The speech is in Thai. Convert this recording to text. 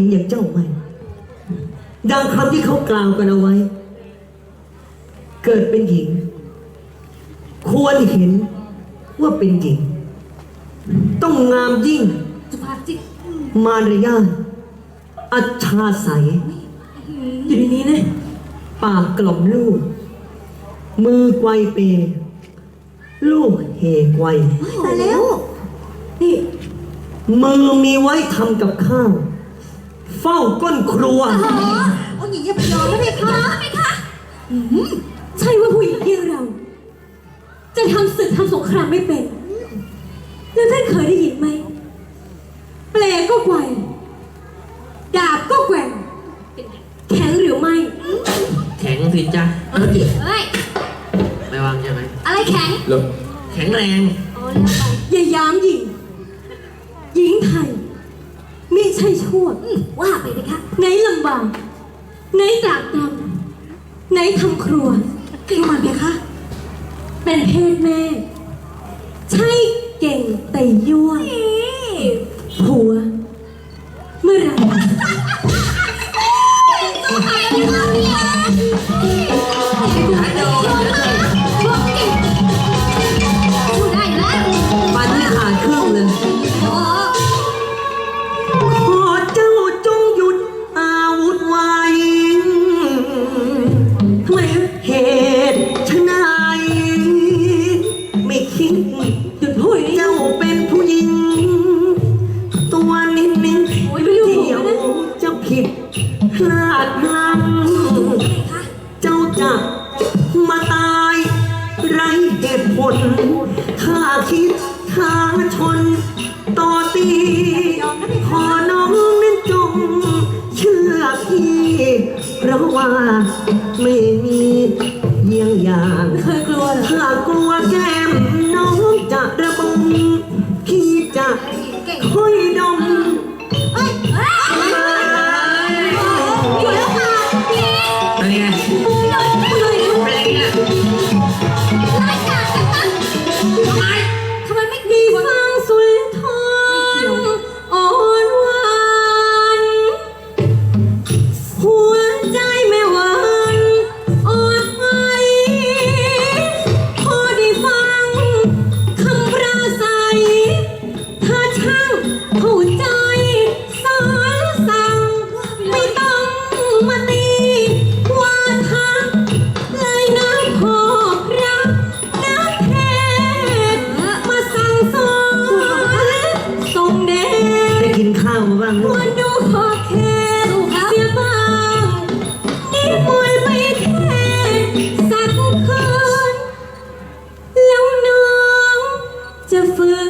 ญิงอย่างเจ้าไหมดังคำที่เขากล่าวกันเอาไว้ เกิดเป็นหญิง ควรเห็นว่าเป็นหญิง ต้องงามยิ่งสุภาพจิตมารยาทอัจฉาใสยอยู่ในนี้นะปากกล่อมลูก มือไกวเป ลูกเหไกวตายแล้ว นี่มือมีไว้ทำกับข้าว เฝ้าก้นครัวอ๋อองค์หญิงอย่าไปยอมนะเพคะเพคะอืมใช่ว่าผู้หญิงอย่างเรา จะทำศึกทำสงครามไม่เป็น แล้วท่านเคยได้ยินไหมเปลก็ไกวดาบก็แกว่งแข็งหรือไม่ แข็งสิจ้ะเฮ้ย ไม่วางใช่ไหมอะไรแข็งเหรอแข็งแรง อ๋อแล้วไปอย่าย้ำหญิง หญิงไทยมิใช่ชั่วว่าไปเลยคะไหนลำบากไหนตรากตำไหนทำครัวเก่งมาไหมคะ เป็นเพศแม่ ใช่เก่งแต่ยั่ว เหตุผลข้าคิดทางชนต่อตีขอน้องนั้นจงเชื่อพี่เพราะว่าไม่มีเยี่ยงอย่างไม่เคยกลัวเหรอ ถ้ากลัวแก้มน้องจะระ จะ